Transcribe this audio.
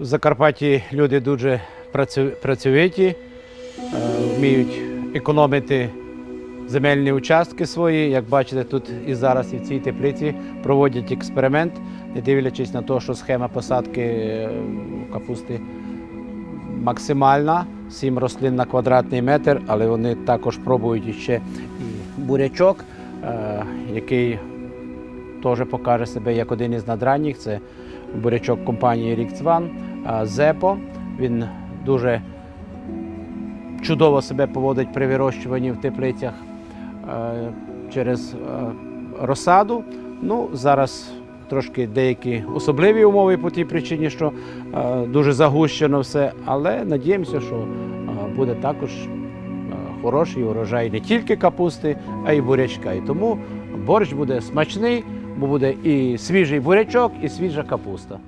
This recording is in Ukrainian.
В Закарпатті люди дуже працю- працьовиті, е, вміють економити земельні участки свої. Як бачите, тут і зараз і в цій теплиці проводять експеримент, не дивлячись на те, що схема посадки е, капусти максимальна, 7 рослин на квадратний метр, але вони також пробують ще і бурячок, е, який теж покаже себе як один із надранніх. Це бурячок компанії Рікцван Зепо. Він дуже чудово себе поводить при вирощуванні в теплицях через розсаду. Ну, зараз трошки деякі особливі умови по тій причині, що дуже загущено все, але надіємося, що буде також хороший урожай не тільки капусти, а й бурячка. І тому борщ буде смачний, бо буде і свіжий бурячок, і свіжа капуста.